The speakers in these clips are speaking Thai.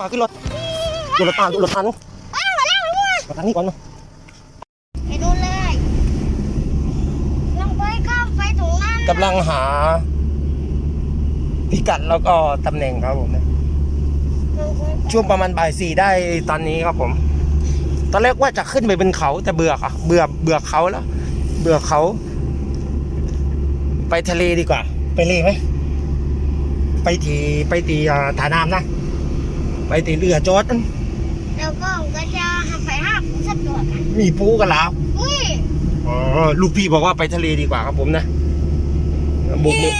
ปลาขึ้นรถดูรถปลาดูรถปลานุ๊กอ้าวมาแล้วมาแล้วมาทางนี้ก่อนนะไปดูเลยลงไปข้ามไปตรงนั้นกำลังหา พิกัดแล้วก็ตำแหน่งครับผมนะลงไปช่วงประมาณบ่ายสี่ได้ตอนนี้ครับผม ตอนแรกว่าจะขึ้นไปบนเขาแต่เบื่อค่ะเบื่อเบื่อเขาแล้ว เบื่อเขา ไปทะเลดีกว่า ไปทะเลไหมไปทีไปตีอ่าฐาน้ำนะ ไปตีเรือจอดนั่นแล้วก็ก็จะไปห้าสักตัวกันมีปูกันแล้วอุ้ยอ๋อลูกพี่บอกว่าไปทะเลดีกว่าครับผมนะบุกบุก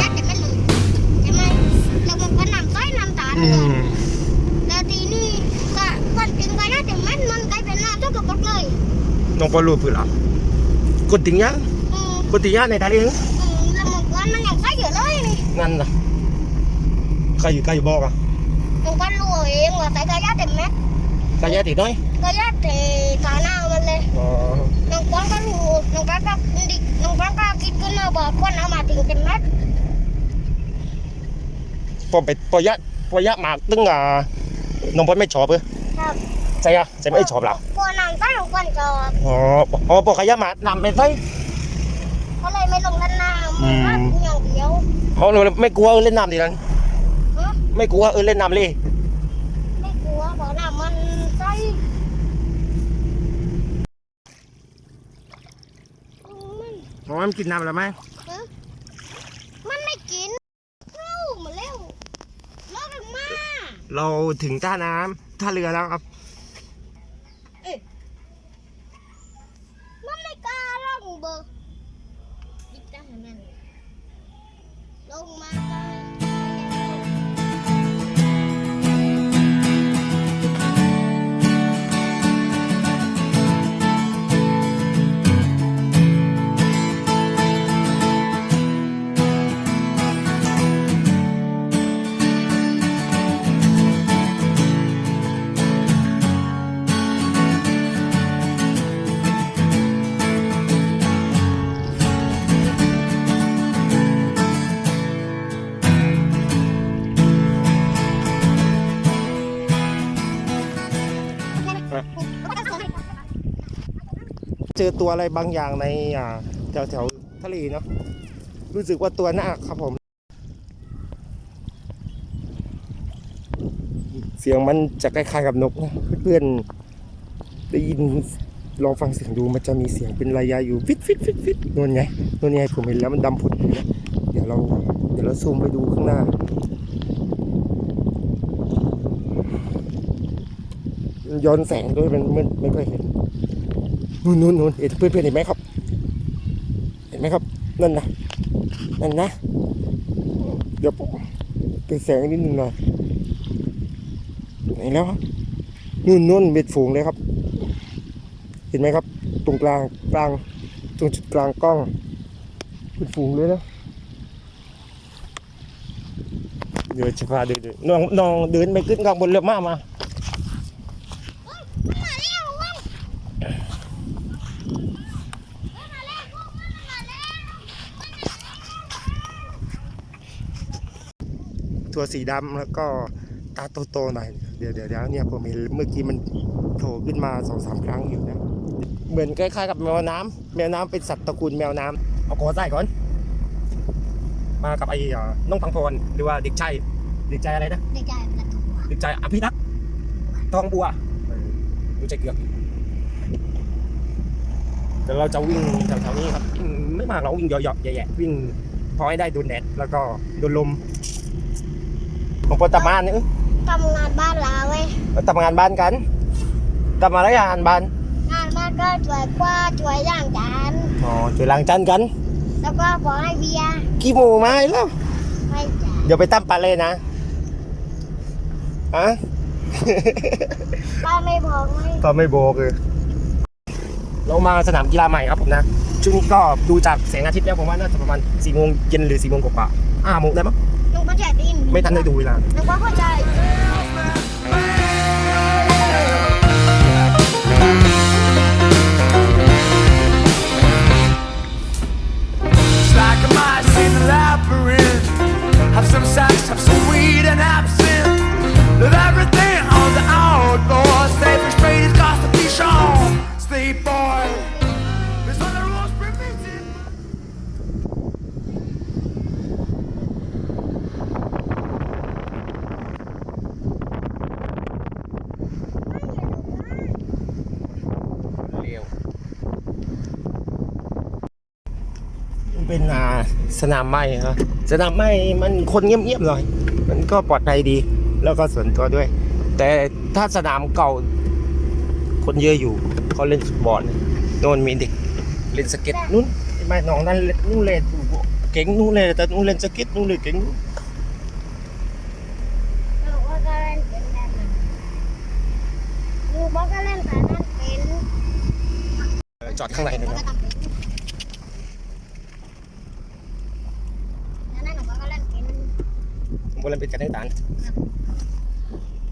ยัดจะไม่ลืมใช่ไหมแล้วมันก็นำต้อยนำตาอืเลยมแล้วทีนี้ก็ก็จึงก็ยัดแต่มันมันกลายเป็นน้ำทุกกระปุกเลยน้องปอลูพื้นหรอกดติงยังอืมกดติงยังในทะเลนึงอืมแล้วมันก็มันยังใส่อยู่เลย นี่นั่นนะใครอยู่ใครอยู่บอกอะมันก็รู้เองว่าแต่ก็ยัดแต่แม็กใครแย่ติดน้อยก็ยัดแต่ตาหน้ามันเลยอ๋อน้องป้องก็รู้น้องป้องก็ดิน้องป้องก็คิดขึ้นมาบอกคนเอามาถึงเป็นแม็กพอไปพอยะพอยะหมากตึ้งอะน้องปอไม่ชอบเออครับใช่อะใช่ไม่ชอบหรอพวนำใต้ของคนก็อ๋ออ๋อพอขยะหมากนำไปใส่เขาเลยไม่ลงด้านหน้าอืมันมก็อย่างเดียว อ๋อเราไม่กลัวเล่นน้ำดินั้นฮะไม่กลัวเออเล่นน้ำเลยไม่กลัวบอกน้ำมันใส่อืมอ๋อมันกินน้ำแล้วไหมมันไม่กินเร็วมาเร็วรอกันมา เราถึงท่าน้ำท่าเรือแล้วครับ เจอตัวอะไรบางอย่างในอ่าแถวแถวทะเลเนาะรู้สึกว่าตัวหน้าครับผม เสียงมันจะคล้ายๆกับนกนะเพื่อนๆได้ยินลองฟังเสียงดูมันจะมีเสียงเป็นระยะอยู่ฟิตฟิตฟิตฟิตนวลไงนวลไงผมเห็นแล้วมันดำผุดนะเดี๋ยวเราเดี๋ยวเราซูมไปดูข้างหน้าย้อนแสงด้วยมันมันไม่ค่อยเห็น นู่นนู่นนู่นเห็นเพื่อนเพื่อนๆเห็นไหมครับ เห็นไหมครับ นั่นนะนั่นนะ เดี๋ยวเป็นแสงนิดนึงหน่อยไหนแล้วนู่นนู่นเบ็ดฝูงเลยครับ เห็นไหมครับ ตรงกลางกลางตรงจุดกลางกล้องเป็นฝูงเลยนะเดี๋ยวจะพาเดินๆน้องน้องเดินไปขึ้นข้างบนเรือมามา มันมาแล้วเว้ยมันมาแล้วพวกมันมาแล้ว ตัวสีดำแล้วก็ตาโตๆหน่อยเดี๋ยวเดี๋ยวเดี๋ยวเนี่ยผมเห็นเมื่อกี้มันโผล่ขึ้นมาสองสามครั้งอยู่นะเหมือนคล้ายๆกับแมวน้ำแมวน้ำเป็นสัตว์ตระกูลแมวน้ำเอาคอใส่ก่อน มากับไอ้อ่าน้องพังพรหรือว่าเด็กชายเด็กชายอะไรนะในใจประตูอะเด็กชายอภิรักษ์ทองบัวเออดูใจเกือกเดี๋ยวเราจะวิ่งแถวๆนี้ครับอืมไม่มากเราวิ่งเหยาะๆแย่ๆวิ่งพอให้ได้โดนแดดแล้วก็โดนลม ของปตมานนี่ทำงานบ้านเราเว้ยเราทำงานบ้านกันทำอะไรงานบ้าน งานบ้านก็ช่วยกว่าดช่วยล้างจานอ๋อช่วยล้างจานกัน แล้วก็บอกให้เบียร์กี่โมงมาแล้วให้จ่ายเดี๋ยวไปตั้มปลาเลยนะอะป้าไม่บอกให้ก็ไม่โบกเลยเรามาสนามกีฬาใหม่ครับผมนะช่วงนี้ก็ดูจากแสงอาทิตย์แล้วผมว่าน่าจะประมาณสี่โมงเย็นหรือสี่โมงกว่าๆห้าโมงได้มั้ง หนูมาแจกดินไม่ทันได้ดูเวลา หนูก็เข้าใจ It's like a mice in the labyrinth. Have some sex, have some weed, and have some. สนามไม้ครับสนามไม้มันคนเงียบๆหน่อย มันก็ปลอดภัยดี แล้วก็ส่วนตัวด้วย แต่ถ้าสนามเก่า คนเยอะอยู่เขาเล่นฟุตบอลโน่นมีเด็กเล่นสเก็ตนู้นไอ้ไม้น้องนั่นเล่นนู่นเล่นเก่งนู่นเลยแต่นู่นเล่นสเก็ตนู่นเลยเก่งนู่นลูกว่าก็เล่นเป็นแบบนั้นลูกว่าก็เล่นแต่นั่นเป็นเออจอดข้างในนะคก็รับ ต้องเป็นแล้วนั่นหนูว่าก็เล่นเป็น ผมเล่นเป็นกันให้ตาน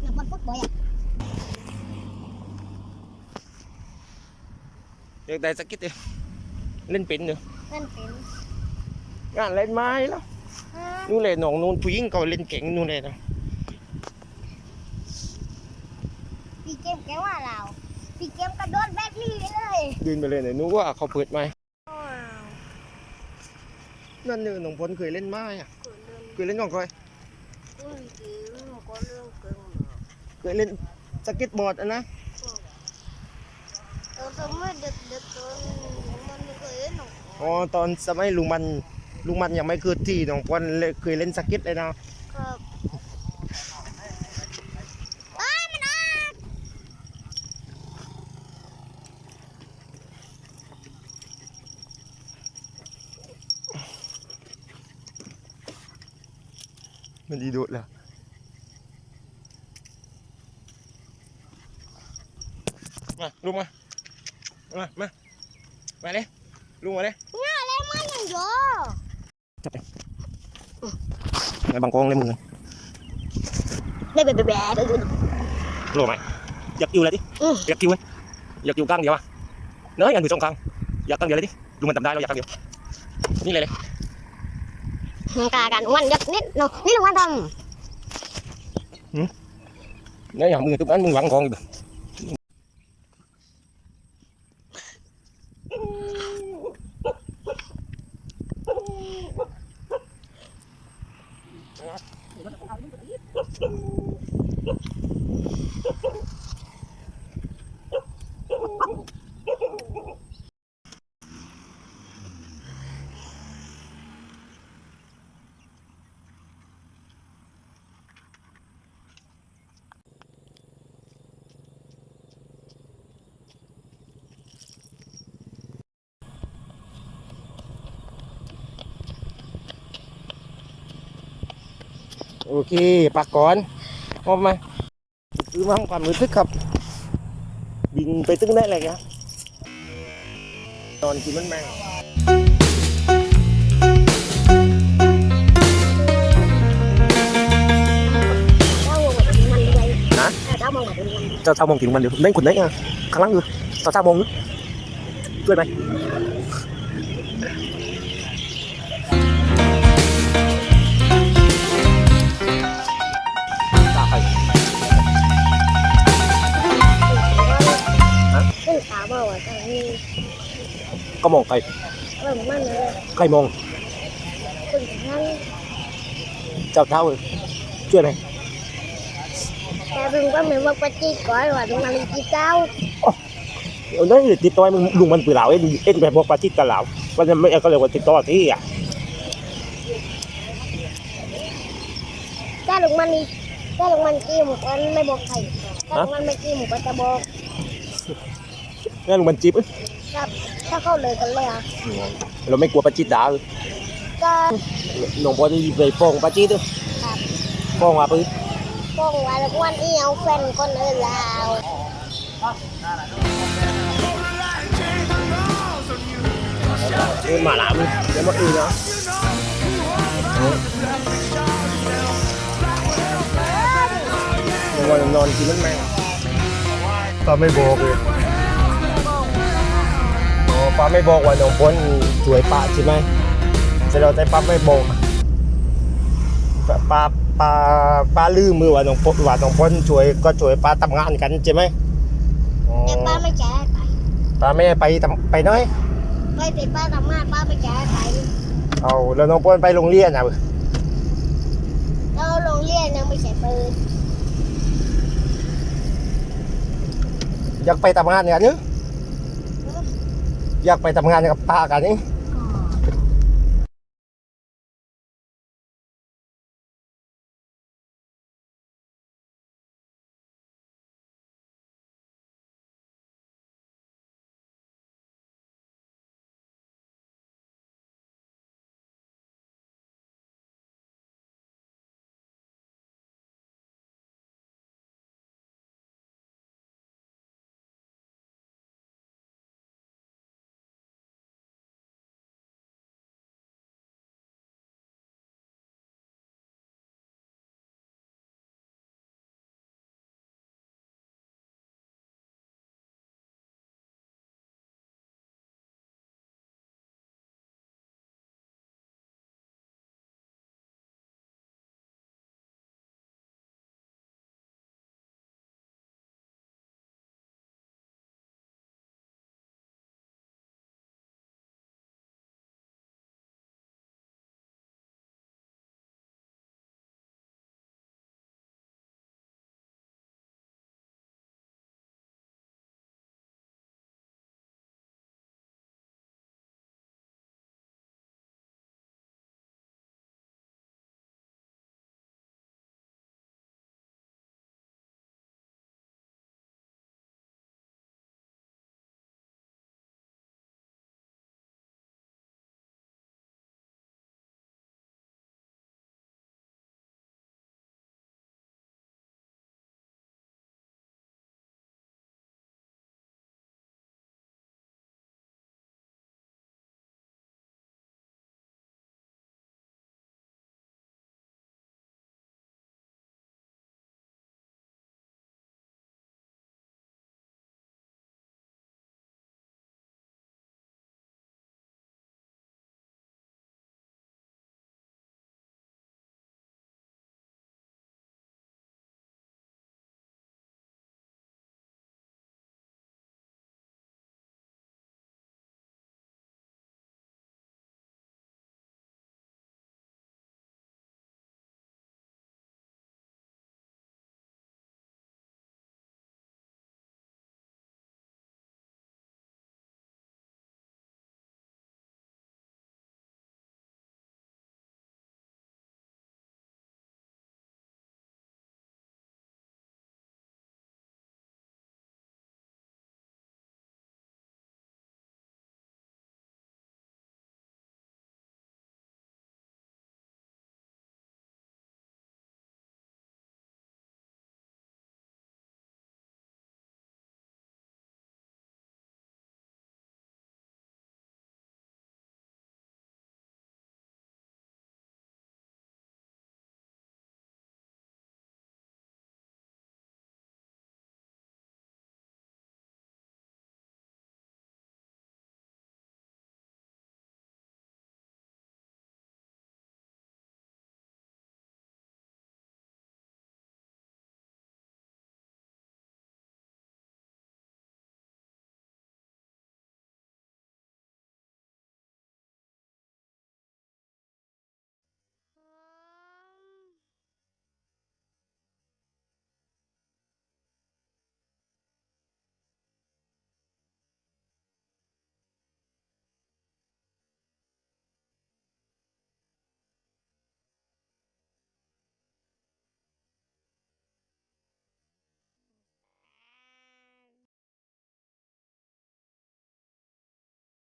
หนูมันฟุตบอลอะเด็กแต่สเก็ตเดียวเล่นเป็นอยู่เล่นเป็นงานเล่นไม้แล้วฮะนู่นเลยน้องนู่นผู้หญิงก็เล่นเก่งนู่นเลยนะพี่เกมแกว่าเราพี่เกมกระโดดแบบนี้เลยเดินไปเลยเนี่ยนึกว่าเขาเปิดไม้ว้าวนั่นเนี่ยน้องพลเคยเล่นไม้อะเคยเล่นน้องเคยอุ้ยจริงหนูก็ เคยเล่นสเก็ตบอร์ดอะนะตอนสมัยเด็กๆตอนมันไม่เคยเล่นหรอกอ๋อตอนสมัยลุงมันลุงมันยังไม่เคยที่น้องพลเลยเคยเล่นสเก็ตเลยนะครับอ้ายมันออก มันดีโดดแล้วมาลุงมา มา มา มาเลยลุงมาเลยง่ายเลยมันอย่างเดียวไอ้บางกองเลยมึงเบ๊ะเบ๊ะเบ๊ะเบ๊ะโลไหมอยากอยู่เลยดิอืมอยากอยู่ไหมอยากอยู่กลางเดียวอะเนอะอยากอยู่สองกลางอยากกลางเดียวเลยดิลุงมันทำได้เราอยากกลางเดียวนี่เลยเลย กากันวันยักนิดหนูนี่ลงวันทเนี่ยอย่างมือทุกนั้นมึงหวังกองอยู่ โอเคปากก่อนพร้อมไหมคือมั่งความรู้สึกครับ บินไปตึ้งได้เลยครับตอนกินมันแมงำเจ้าวงแบบนี้มันเลยนะเจ้าวงแบบนี้มันเจ้าเจ้ามองถึงมันเดี๋ยวเล่นคนไหนอะข้างล่างอยู่เจ้าเจ้ามองอยู่ช่วยไหม ก็มองใครเรื่องมันเลยใครมองขึ้นทั้งเจ้าเท้าเลยช่วยไหมแต่เพิ่งก็เหมือนว่าปฏิก้อยว่าตรงนั้นจีเจ้าเอาได้ติดต่อให้มึงลุงมันปืนเหลาเอ็นเอ็นแบบบอกปาจิตกันเหลาวันนั้นไม่เอาก็เลยว่าติดต่อที่อะถ้าลุงมันนี่ถ้าลุงมันกี้หมูกันไม่บอกใครถ้าลุงมันไม่กี้หมูก็จะบอกงั้นลุงมันจีบครับ ถ้าเข้าเลยกันเลยอะเราไม่กลัวปาจิตด่าก็น้องบอลไปฟ้องปาจิตด้วยครับฟ้องว่าปืนป้องไว้แล้วก็วันนี้เอาแฟนคนอื่นแล้วเอ็นมาหลามเดี๋ยวมาอื่นเนาะนอนนอนกินมันแม่งป้าไม่บอกเลยอ๋อ ป้าไม่บอกว่าน้องบอลช่วยป้าใช่ไหมแต่เราแต่ป้าไม่บอกป้าป้าป้าป้าลืมมือว่าน้องพว่าน้องพลช่วยก็ช่วยป้าทำงานกันใช่ไหมอ๋อแต่ป้าไม่แจ้ไปป้าไม่ให้ไปทำไปน้อยไปติดป้าทำงานป้าไม่แจ้ไปเอาแล้วน้องพลไปโรงเรียนอะเราโรงเรียนยังไม่ใช่เปิดอยากไปทำงานกันเนอะ อยากไปทำงานกับป้ากันนี่